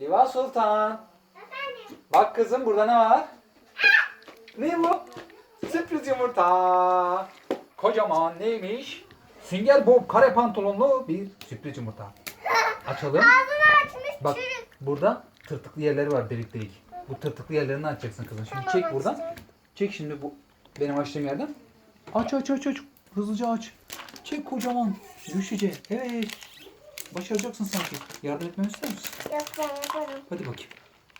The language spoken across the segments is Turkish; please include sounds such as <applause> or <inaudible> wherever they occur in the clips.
Liva Sultan. Efendim. Bak kızım burada ne var? Ne bu? Sürpriz yumurta. Kocaman neymiş? Sünger Bob kare pantolonlu bir sürpriz yumurta. Açalım. <laughs> Ağzını açmış Bak çürük. burada tırtıklı yerleri var delik delik. Bu tırtıklı yerlerini açacaksın kızım. Şimdi Tamam, çek buradan. açacağım. Çek şimdi bu benim açtığım yerden. Aç aç aç aç. Hızlıca aç. Çek kocaman. Düşecek. Evet. Başaracaksın sanki. Yardım etmemi ister misin? Yok ben yaparım. Hadi bakayım.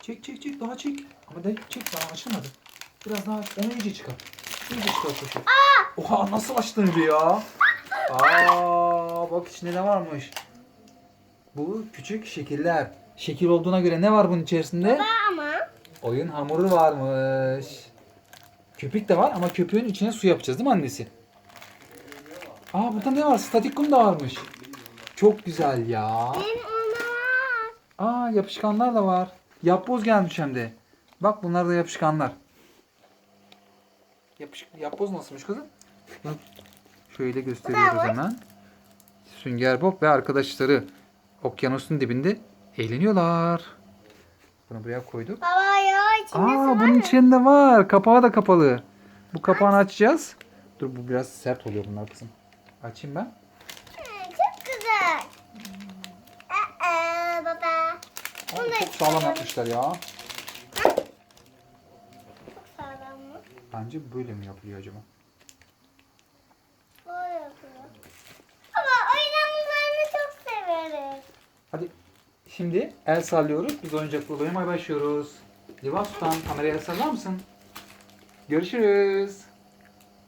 Çek çek çek daha çek. Ama de çek daha açılmadı. Biraz daha aç. Onu iyice çıkar. İyice çıkar koşu. Oha nasıl açtın öyle ya? Aa bak içinde ne varmış. Bu küçük şekiller. Şekil olduğuna göre ne var bunun içerisinde? Baba ama. Oyun hamuru varmış. Köpük de var ama köpüğün içine su yapacağız değil mi annesi? Aa burada ne var? Statik kum da varmış. Çok güzel ya. Benim ona var. Aa yapışkanlar da var. Yapboz gelmiş hem de. Bak bunlar da yapışkanlar. Yapış yapboz nasılmış kızım? Şöyle gösteriyoruz hemen. Sünger Bob ve arkadaşları okyanusun dibinde eğleniyorlar. Bunu buraya koyduk. Baba ya içinde Aa var bunun mı? içinde var. Kapağı da kapalı. Bu kapağını açacağız. Dur bu biraz sert oluyor bunlar kızım. Açayım ben. Güzel. Aa, baba. Bunu da çok sağlam yapmışlar ya. Çok sağlam mı? Bence böyle mi yapılıyor acaba? Böyle yapıyor. Baba oyuncaklarını çok severiz. Hadi şimdi el sallıyoruz. Biz oyuncakla oynamaya başlıyoruz. Livan Sultan kameraya sallar mısın? Görüşürüz.